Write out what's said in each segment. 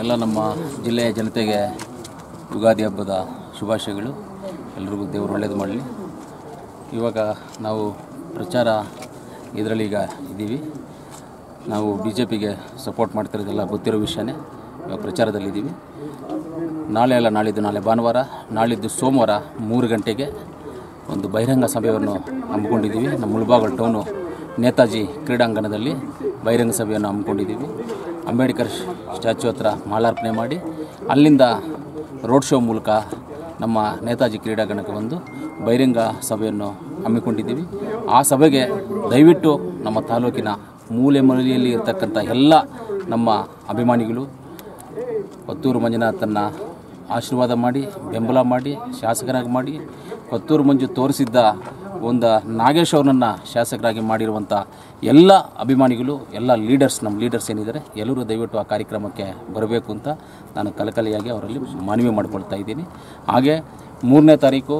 ಎಲ್ಲ ನಮ್ಮ ಜಿಲ್ಲೆಯ ಜನತೆಗೆ ಯುಗಾದಿ ಹಬ್ಬದ ಶುಭಾಶಯಗಳು. ಎಲ್ರಿಗೂ ದೇವರು ಒಳ್ಳೇದು ಮಾಡಲಿ. ಇವಾಗ ನಾವು ಪ್ರಚಾರ ಇದರಲ್ಲಿ ಈಗ ಇದ್ದೀವಿ. ನಾವು ಬಿ ಜೆ ಪಿಗೆ ಸಪೋರ್ಟ್ ಮಾಡ್ತಿರೋದೆಲ್ಲ ಗೊತ್ತಿರೋ ವಿಷಯನೇ ಇವಾಗ ಪ್ರಚಾರದಲ್ಲಿದ್ದೀವಿ. ನಾಳೆ ಅಲ್ಲ, ನಾಳಿದ್ದು ನಾಳೆ ಭಾನುವಾರ, ನಾಳಿದ್ದು ಸೋಮವಾರ ಮೂರು ಗಂಟೆಗೆ ಒಂದು ಬಹಿರಂಗ ಸಭೆಯನ್ನು ಹಮ್ಮಿಕೊಂಡಿದ್ದೀವಿ. ನಮ್ಮ ಮುಳ್ಬಾಗಲ್ ಟೌನು ನೇತಾಜಿ ಕ್ರೀಡಾಂಗಣದಲ್ಲಿ. ಬಹಿರಂಗ ಸಭೆಯನ್ನು ಹಮ್ಮಿಕೊಂಡಿದ್ದೀವಿ. ಅಂಬೇಡ್ಕರ್ ಸ್ಟ್ಯಾಚು ಹತ್ರ ಮಾಲಾರ್ಪಣೆ ಮಾಡಿ ಅಲ್ಲಿಂದ ರೋಡ್ ಶೋ ಮೂಲಕ ನಮ್ಮ ನೇತಾಜಿ ಕ್ರೀಡಾಂಗಣಕ್ಕೆ ಬಂದು ಬಹಿರಂಗ ಸಭೆಯನ್ನು ಹಮ್ಮಿಕೊಂಡಿದ್ದೀವಿ. ಆ ಸಭೆಗೆ ದಯವಿಟ್ಟು ನಮ್ಮ ತಾಲೂಕಿನ ಮೂಲೆ ಮೂಲೆಯಲ್ಲಿ ಇರತಕ್ಕಂಥ ಎಲ್ಲ ನಮ್ಮ ಅಭಿಮಾನಿಗಳು ಕೊತ್ತೂರು ಮಂಜುನಾಥನ್ನು ಆಶೀರ್ವಾದ ಮಾಡಿ, ಬೆಂಬಲ ಮಾಡಿ, ಶಾಸಕರಾಗಿ ಮಾಡಿ ಕೊತ್ತೂರು ಮಂಜು ತೋರಿಸಿದ್ದ ಒಂದು ನಾಗೇಶ್ ಅವ್ರನ್ನ ಶಾಸಕರಾಗಿ ಮಾಡಿರುವಂಥ ಎಲ್ಲ ಅಭಿಮಾನಿಗಳು, ಎಲ್ಲ ಲೀಡರ್ಸ್ ನಮ್ಮ ಲೀಡರ್ಸ್ ಏನಿದ್ದಾರೆ, ಎಲ್ಲರೂ ದಯವಿಟ್ಟು ಆ ಕಾರ್ಯಕ್ರಮಕ್ಕೆ ಬರಬೇಕು ಅಂತ ನಾನು ಕಲಕಲೆಯಾಗಿ ಅವರಲ್ಲಿ ಮನವಿ ಮಾಡಿಕೊಳ್ತಾ ಇದ್ದೀನಿ. ಹಾಗೆ ಮೂರನೇ ತಾರೀಕು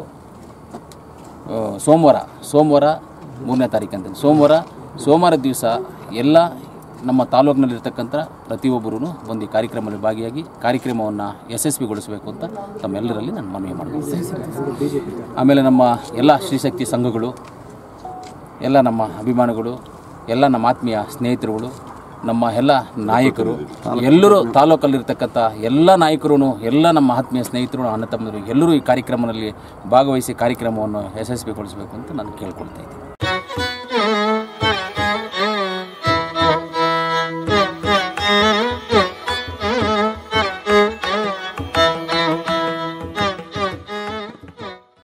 ಸೋಮವಾರ ಸೋಮವಾರ ಮೂರನೇ ತಾರೀಕು ಅಂತ ಸೋಮವಾರ ಸೋಮವಾರ ದಿವಸ ಎಲ್ಲ ನಮ್ಮ ತಾಲೂಕಿನಲ್ಲಿರ್ತಕ್ಕಂಥ ಪ್ರತಿಯೊಬ್ಬರೂ ಒಂದು ಈ ಕಾರ್ಯಕ್ರಮದಲ್ಲಿ ಭಾಗಿಯಾಗಿ ಕಾರ್ಯಕ್ರಮವನ್ನು ಯಶಸ್ವಿಗೊಳಿಸಬೇಕು ಅಂತ ತಮ್ಮೆಲ್ಲರಲ್ಲಿ ನಾನು ಮನವಿ ಮಾಡ್ತೀನಿ ಆಮೇಲೆ ನಮ್ಮ ಎಲ್ಲ ಶ್ರೀಶಕ್ತಿ ಸಂಘಗಳು, ಎಲ್ಲ ನಮ್ಮ ಅಭಿಮಾನಿಗಳು, ಎಲ್ಲ ನಮ್ಮ ಆತ್ಮೀಯ ಸ್ನೇಹಿತರುಗಳು, ನಮ್ಮ ಎಲ್ಲ ನಾಯಕರು, ಎಲ್ಲರೂ ತಾಲೂಕಲ್ಲಿರ್ತಕ್ಕಂಥ ಎಲ್ಲ ನಾಯಕರು ಎಲ್ಲ ನಮ್ಮ ಆತ್ಮೀಯ ಸ್ನೇಹಿತರು ಅಣ್ಣ ತಮ್ಮರು ಎಲ್ಲರೂ ಈ ಕಾರ್ಯಕ್ರಮದಲ್ಲಿ ಭಾಗವಹಿಸಿ ಕಾರ್ಯಕ್ರಮವನ್ನು ಯಶಸ್ವಿಗೊಳಿಸಬೇಕು ಅಂತ ನಾನು ಕೇಳ್ಕೊಳ್ತಾ ಇದ್ದೀನಿ.